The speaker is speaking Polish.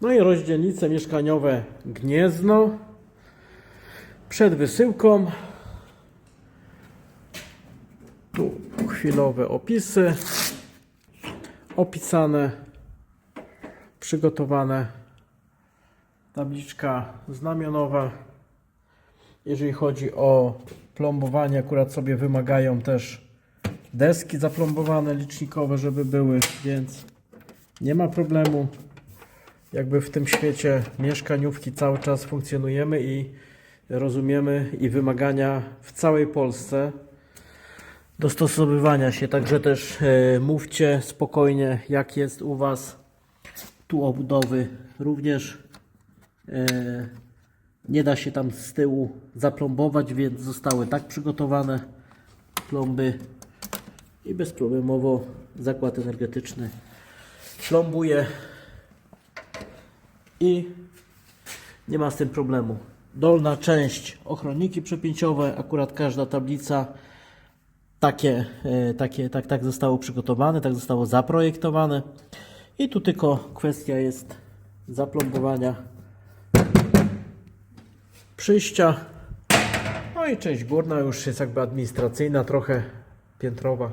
No i rozdzielnice mieszkaniowe Gniezno. Przed wysyłką. Tu chwilowe opisy. Opisane, przygotowane. Tabliczka znamionowa. Jeżeli chodzi o plombowanie, akurat sobie wymagają też deski zaplombowane, licznikowe, żeby były, więc nie ma problemu. Jakby w tym świecie mieszkaniówki cały czas funkcjonujemy i rozumiemy i wymagania w całej Polsce dostosowywania się. Także też e, mówcie spokojnie, jak jest u Was. Tu obudowy również e, nie da się tam z tyłu zaplombować, więc zostały tak przygotowane plomby i bezproblemowo zakład energetyczny plombuje i nie ma z tym problemu. Dolna część ochronniki przepięciowe, akurat każda tablica takie, e, takie tak, tak zostało przygotowane, tak zostało zaprojektowane i tu tylko kwestia jest zaplombowania przyjścia. No i część górna już jest jakby administracyjna, trochę piętrowa.